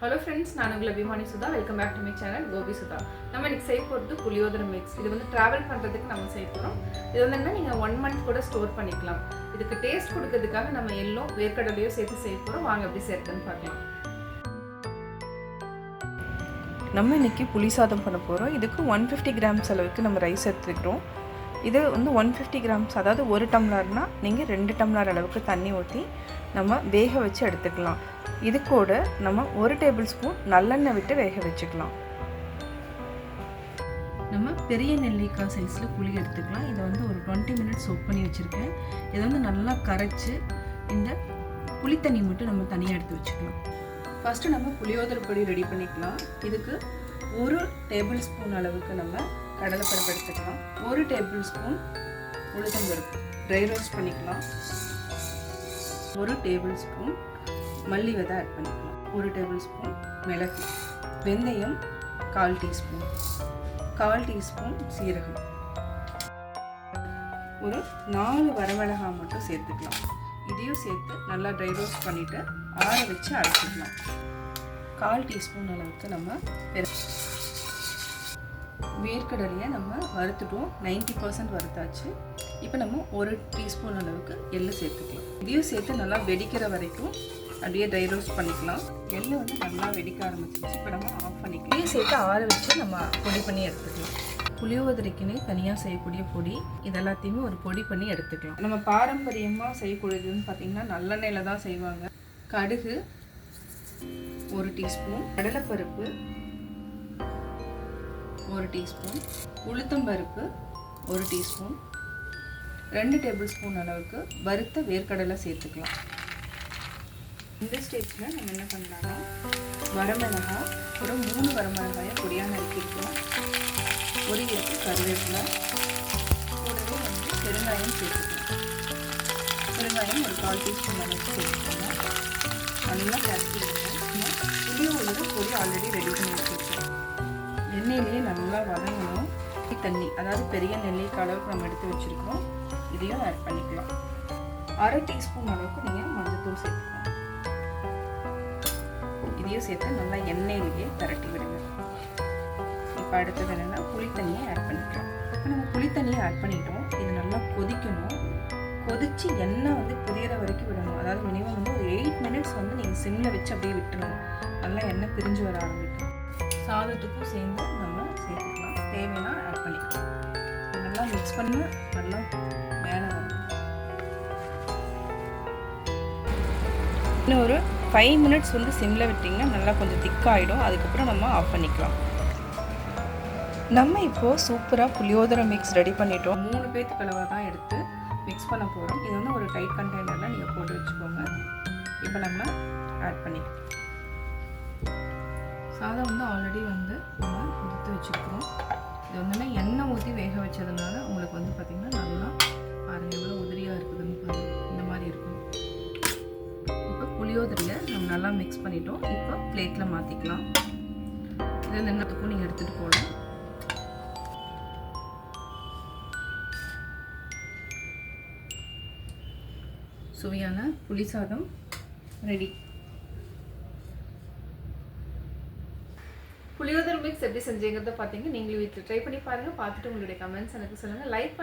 Hello friends நான் உங்கள் அபிமானி Sudha. Welcome back to my channel Gopi Sudha. நம்ம இன்னைக்கு செய்ய போகிறது புளியோதரை மிக்ஸ் இது வந்து ட்ராவல் பண்ணுறதுக்கு நம்ம செய்ய போகிறோம் இது வந்து என்ன நீங்கள் ஒன் மந்த் கூட ஸ்டோர் பண்ணிக்கலாம். இதுக்கு டேஸ்ட் கொடுக்கறதுக்காக நம்ம எல்லோ வேர்க்கடலையோ சேர்த்து செய்ய போகிறோம் வாங்க எப்படி சேர்த்துன்னு பார்க்கலாம். நம்ம இன்றைக்கி புளி சாதம் பண்ண போகிறோம் இதுக்கு ஒன் ஃபிஃப்டி கிராம்ஸ் அளவுக்கு நம்ம ரைஸ் எடுத்துக்கிறோம். இது வந்து ஒன் ஃபிஃப்டி கிராம்ஸ் அதாவது ஒரு டம்ளர்னால் நீங்கள் ரெண்டு டம்ளர் அளவுக்கு தண்ணி ஊற்றி நம்ம வேக வச்சு எடுத்துக்கலாம். இது கூட நம்ம ஒரு டேபிள் ஸ்பூன் நல்லெண்ணெய் விட்டு வேக வச்சுக்கலாம். நம்ம பெரிய நெல்லிக்காய் சைஸில் புளி எடுத்துக்கலாம். இதை வந்து ஒரு டுவெண்ட்டி மினிட்ஸ் சோப் பண்ணி வச்சுருக்கேன். இதை வந்து நல்லா கரைச்சி இந்த புளி தண்ணி மட்டும் நம்ம தனியாக எடுத்து வச்சுக்கலாம். ஃபஸ்ட்டு நம்ம புளியோதரை பொடி ரெடி பண்ணிக்கலாம். இதுக்கு ஒரு டேபிள் ஸ்பூன் அளவுக்கு நம்ம கடலைப்பருப்பு எடுத்துக்கலாம். ஒரு டேபிள் ஸ்பூன் உளுத்தம்பருப்பு. ட்ரை ரோஸ்ட் பண்ணிக்கலாம். ஒரு டேபிள் ஸ்பூன் மல்லி விதை ஆட் பண்ணிக்கலாம். ஒரு டேபிள் ஸ்பூன் மிளகு. வெந்தயம் கால் டீஸ்பூன் கால் டீஸ்பூன் சீரகம். ஒரு நாலு வரமிளகாய் மட்டும் சேர்த்துக்கலாம். இதையும் சேர்த்து நல்லா ட்ரை ரோஸ்ட் பண்ணிவிட்டு ஆற வச்சு அரைச்சிக்கலாம். கால் டீஸ்பூன் அளவுக்கு நம்ம பெரு வேர்க்கடலையை நம்ம வறுத்துட்டோம். நைன்டி பர்சன்ட் வறுத்தாச்சு. இப்போ நம்ம ஒரு டீஸ்பூன் அளவுக்கு எள்ளு சேர்த்துக்கலாம். இதையும் சேர்த்து நல்லா வெடிக்கிற வரைக்கும் அப்படியே ட்ரை ரோஸ்ட் பண்ணிக்கலாம். எள்ளு வந்து நல்லா வெடிக்க ஆரம்பிச்சிருச்சு. இப்போ நம்ம ஆஃப் பண்ணிக்கலாம். இதையும் சேர்த்து ஆற வச்சு நம்ம பொடி பண்ணி எடுத்துக்கலாம். புளியோதரைக்குன்னு தனியாக செய்யக்கூடிய பொடி. இது எல்லாத்தையுமே ஒரு பொடி பண்ணி எடுத்துக்கலாம். நம்ம பாரம்பரியமாக செய்யக்கூடியதுன்னு பார்த்தீங்கன்னா நல்லெண்ணெயில் தான் செய்வாங்க. கடுகு ஒரு டீஸ்பூன். கடலைப்பருப்பு ஒரு டீஸ்பூன். உளுத்தம்பருப்பு ஒரு டீஸ்பூன். ரெண்டு டேபிள் ஸ்பூன் அளவுக்கு வறுத்த வேர்க்கடலை சேர்த்துக்கலாம். இந்த ஸ்டேஜில் நம்ம என்ன பண்ணலாம்னா வரமிளகா ஒரு மூணு வரமிளகாயை பொடியாக நறுக்கிருக்கலாம் ஒரு எட்டு கருவேப்பிலை கூடவே வந்து பெருங்காயம் சேர்த்துக்கலாம். பெருங்காயம் ஒரு கால் டீஸ்பூன் அளவுக்கு சேர்த்துக்கோங்க. நல்லா கரைச்சிடுங்க புளியோட பொடி ஆல்ரெடி ரெடி பண்ணி வச்சுருக்கோம். எண்ணெயிலேயே நல்லா வதங்கணும். தண்ணி அதாவது பெரிய நெல்லிக்காய் அளவுக்கு நம்ம எடுத்து வச்சுருக்கோம் இதையும் ஆட் பண்ணிக்கலாம். அரை டீஸ்பூன் அளவுக்கு நீங்கள் மஞ்சத்தூள் சேர்த்துக்கலாம். இதையும் சேர்த்து நல்லா எண்ணெயிலேயே பரட்டி விடுங்க. இப்போ அடுத்தது என்னென்னா புளித்தண்ணியை ஆட் பண்ணிக்கலாம். இப்போ நம்ம புளித்தண்ணியை ஆட் பண்ணிட்டோம். இது நல்லா கொதிக்கணும். கொதித்து எண்ணெய் வந்து புதியற வரைக்கும் விடணும். அதாவது மினிமம் வந்து ஒரு எயிட் மினிட்ஸ் வந்து நீங்கள் சிம்மில் வச்சு அப்படியே விட்டுணும் நல்லா எண்ணெய் பிரிஞ்சு வர ஆரம்பிக்கும். சாதத்துக்கும் சேர்ந்து நம்ம சேர்த்துக்கலாம். தேவைன்னா ஆட் பண்ணிக்கலாம். நல்லா மிக்ஸ் பண்ணி நல்லா மேலே வரும். இன்னும் ஒரு ஃபைவ் மினிட்ஸ் வந்து சிம்மில் விட்டிங்கன்னா நல்லா கொஞ்சம் திக்காகிடும் அதுக்கப்புறம் நம்ம ஆஃப் பண்ணிக்கலாம். நம்ம இப்போது சூப்பராக புளியோதரை மிக்ஸ் ரெடி பண்ணிட்டோம். மூணு பேத்துக்கு அளவாக தான் எடுத்து மிக்ஸ் பண்ண போகிறோம் இது வந்து ஒரு டைட் கண்டெய்னரில் நீங்கள் போட்டு வச்சுக்கோங்க. இப்போ நம்ம ஆட் பண்ணிக்கலாம். சாதம் வந்து ஆல்ரெடி வந்து நம்ம எடுத்து வச்சுருக்கோம் இது வந்து எண்ணெய் ஊற்றி வேக வச்சதுனால உங்களுக்கு வந்து பார்த்திங்கன்னா நல்லா பாருங்க எவ்வளோ உதிரியாக இருக்குதுன்னு பாருங்க. இந்த மாதிரி இருக்கும். இப்போ புளியோதரையை நம்ம நல்லா மிக்ஸ் பண்ணிட்டோம். இப்போ பிளேட்டில் மாற்றிக்கலாம் இது என்னத்துக்கும் நீங்கள் எடுத்துகிட்டு போகலாம் சுவையான புளி சாதம் ரெடி புளியோதரை மிக்ஸ் எப்படி செஞ்சீங்கிறத பார்த்தீங்க நீங்களும் வீட்டில் ட்ரை பண்ணி பாருங்கள் பார்த்துட்டு உங்களுடைய கமெண்ட்ஸ் எனக்கு சொல்லுங்கள் லைக்